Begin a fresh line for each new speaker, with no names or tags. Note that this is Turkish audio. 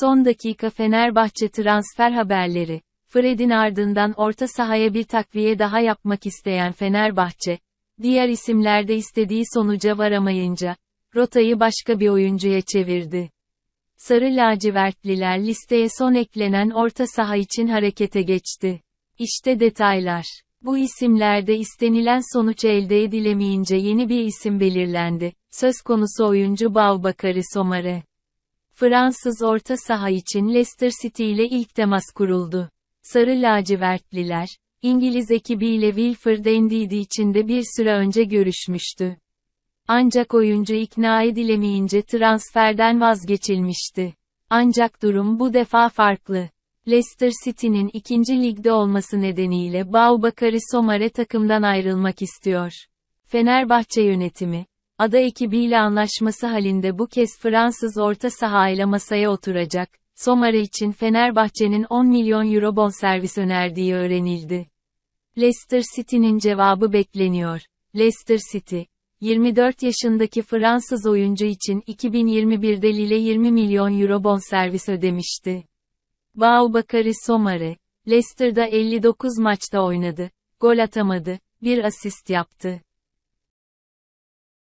Son dakika Fenerbahçe transfer haberleri. Fred'in ardından orta sahaya bir takviye daha yapmak isteyen Fenerbahçe, diğer isimlerde istediği sonuca varamayınca, rotayı başka bir oyuncuya çevirdi. Sarı lacivertliler listeye son eklenen orta saha için harekete geçti. İşte detaylar. Bu isimlerde istenilen sonuç elde edilemeyince yeni bir isim belirlendi. Söz konusu oyuncu Baubakari Somare. Fransız orta saha için Leicester City ile ilk temas kuruldu. Sarı lacivertliler, İngiliz ekibiyle Wilfred Ndidi için de bir süre önce görüşmüştü. Ancak oyuncu ikna edilemeyince transferden vazgeçilmişti. Ancak durum bu defa farklı. Leicester City'nin ikinci ligde olması nedeniyle Baubakari Somare takımdan ayrılmak istiyor. Fenerbahçe yönetimi, ada ekibiyle anlaşması halinde bu kez Fransız orta saha ile masaya oturacak. Somare için Fenerbahçe'nin 10 milyon euro bonservis önerdiği öğrenildi. Leicester City'nin cevabı bekleniyor. Leicester City, 24 yaşındaki Fransız oyuncu için 2021'de Lille 20 milyon euro bonservis ödemişti. Baubakari Somare, Leicester'da 59 maçta oynadı, gol atamadı, bir asist yaptı.